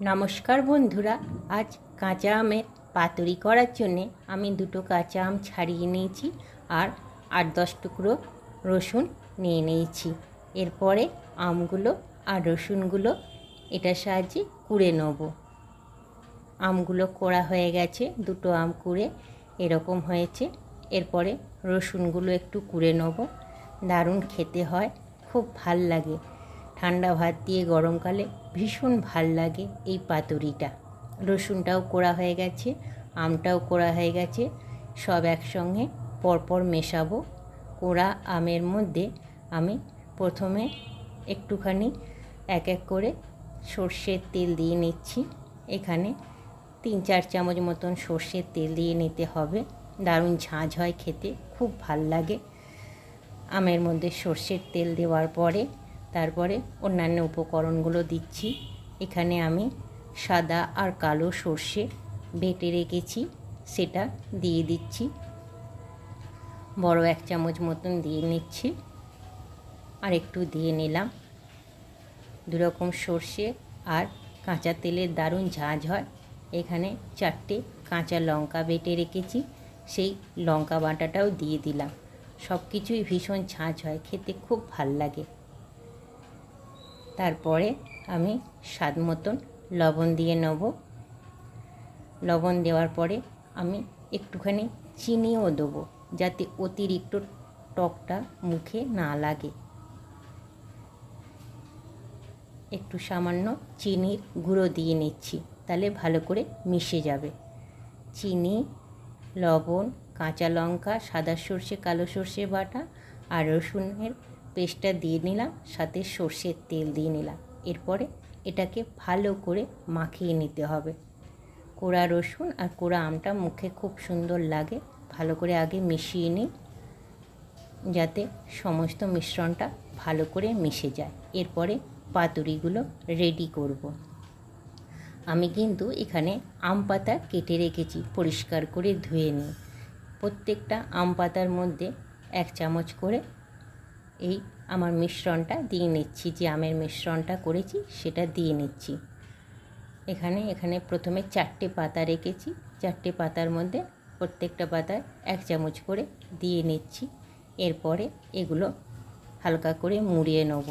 নমস্কার বন্ধুরা, আজ কাঁচা আমের পাতুরি করার জন্যে আমি দুটো কাঁচা আম ছাড়িয়ে নিয়েছি আর আট দশ টুকরো রসুন নিয়ে নিয়েছি। এরপরে আমগুলো আর রসুনগুলো এটার সাহায্যে কুড়ে নেব। আমগুলো কোড়া হয়ে গেছে, দুটো আম কুড়ে এরকম হয়েছে। এরপরে রসুনগুলো একটু কুড়ে নেব। দারুণ খেতে হয়, খুব ভালো লাগে। ঠান্ডা ভাত দিয়ে গরমকালে ভীষণ ভালো লাগে এই পাতুরিটা। রসুনটাও কোড়া হয়ে গেছে, আমটাও কোড়া হয়ে গেছে, সব একসঙ্গে পরপর মেশাবো। কোড়া আমের মধ্যে আমি প্রথমে একটুখানি এক এক করে সর্ষের তেল দিয়ে নিচ্ছি। এখানে তিন চার চামচ মতন সর্ষের তেল দিয়ে নিতে হবে। দারুণ ঝাঁঝ হয় খেতে, খুব ভালো লাগে। আমের মধ্যে সর্ষের তেল দেওয়ার পরে তারপরে অন্যান্য উপকরণগুলো দিচ্ছি। এখানে আমি সাদা আর কালো সর্ষে বেটে রেখেছি, সেটা দিয়ে দিচ্ছি। বড় এক চামচ মতন দিয়ে নিচ্ছি। আর একটু দিয়ে নিলাম। দুরকম সর্ষে আর কাঁচা তেলের দারুণ ঝাঁঝ হয়। এখানে চারটে কাঁচা লঙ্কা বেটে রেখেছি, সেই লঙ্কা বাটাটাও দিয়ে দিলাম। সব কিছুই ভীষণ ঝাঁঝ হয়, খেতে খুব ভালো লাগে। তারপরে আমি স্বাদ মতন লবণ দিয়ে নেব। লবণ দেওয়ার পরে আমি একটুখানি চিনিও দেবো যাতে অতিরিক্ত টকটা মুখে না লাগে। একটু সামান্য চিনির গুঁড়ো দিয়ে নিচ্ছি, তাহলে ভালো করে মিশে যাবে। চিনি, লবণ, কাঁচা লঙ্কা, সাদা সর্ষে, কালো সর্ষে বাটা আর রসুনের পেস্টটা দিয়ে নিলাম, সাথে সর্ষের তেল দিয়ে নিলাম। এরপরে এটাকে ভালো করে মাখিয়ে নিতে হবে। কোড়া রসুন আর কোড়া আমটা মুখে খুব সুন্দর লাগে, ভালো করে আগে মিশিয়ে নিই, যাতে সমস্ত মিশ্রণটা ভালো করে মিশে যায়। এরপরে পাতুরিগুলো রেডি করব। আমি কিন্তু এখানে আম পাতা কেটে রেখেছি, পরিষ্কার করে ধুয়ে নিই। প্রত্যেকটা আম পাতার মধ্যে এক চামচ করে এই আমার মিশ্রণটা দিয়ে নিচ্ছি, যে আমের মিশ্রণটা করেছি সেটা দিয়ে নিচ্ছি। এখানে এখানে প্রথমে চারটে পাতা রেখেছি। চারটে পাতার মধ্যে প্রত্যেকটা পাতায় এক চামচ করে দিয়ে নিচ্ছি। এরপরে এগুলো হালকা করে মুড়িয়ে নেব।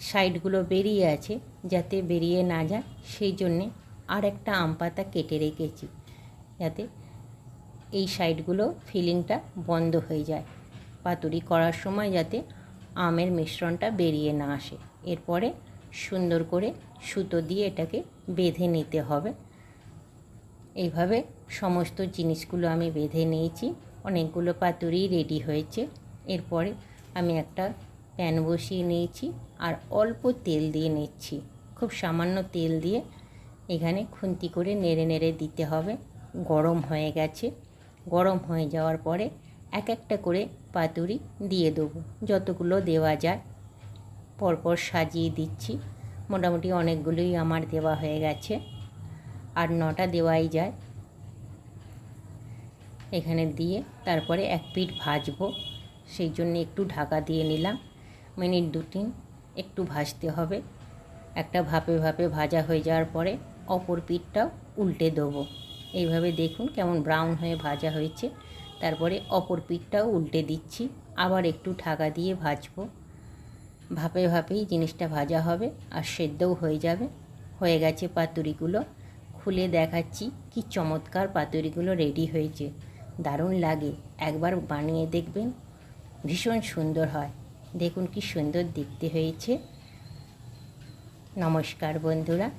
সাইডগুলো বেরিয়ে আছে যাতে বেরিয়ে না যায়, সেই জন্যে আর একটা আম পাতা কেটে রেখেছি যাতে এই সাইডগুলো ফিলিংটা বন্ধ হয়ে যায়। পাতুরি করার সময় যাতে আমের মিশ্রণটা বেরিয়ে না আসে। এরপরে সুন্দর করে সুতো দিয়ে এটাকে বেঁধে নিতে হবে। এইভাবে সমস্ত জিনিসগুলো আমি বেঁধে নিয়েছি। অনেকগুলো পাতুরি রেডি হয়েছে। এরপরে আমি একটা প্যান বসিয়ে নিয়েছি আর অল্প তেল দিয়ে নিচ্ছি। খুব সামান্য তেল দিয়ে এখানে খুন্তি করে নেড়ে নেড়ে দিতে হবে। গরম হয়ে গেছে। গরম হয়ে যাওয়ার পরে এক একটা করে পাতুরি দিয়ে দেবো। যতগুলো দেওয়া যায়, পরপর সাজিয়ে দিচ্ছি। মোটামুটি অনেকগুলোই আমার দেওয়া হয়ে গেছে। আর নটা দেওয়াই যায়। এখানে দিয়ে তারপরে এক পিঠ ভাজবো। সেই জন্য একটু ঢাকা দিয়ে নিলাম। মিনিট দু তিন একটু ভাজতে হবে। একটা ভাপে ভাপে ভাজা হয়ে যাওয়ার পরে অপর পিঠটাও উল্টে দেবো। এইভাবে দেখুন কেমন ব্রাউন হয়ে ভাজা হয়েছে। তারপরে অপর পিঠটাও উল্টে দিচ্ছি। আবার একটু ঢাকা দিয়ে ভাজবো। ভাপে ভাপেই জিনিসটা ভাজা হবে আর সেদ্ধও হয়ে যাবে। হয়ে গেছে পাতুরিগুলো। খুলে দেখাচ্ছি কি চমৎকার পাতুরিগুলো রেডি হয়েছে। দারুণ লাগে। একবার বানিয়ে দেখবেন। ভীষণ সুন্দর হয়। দেখুন কি সুন্দর দেখতে হয়েছে। নমস্কার বন্ধুরা।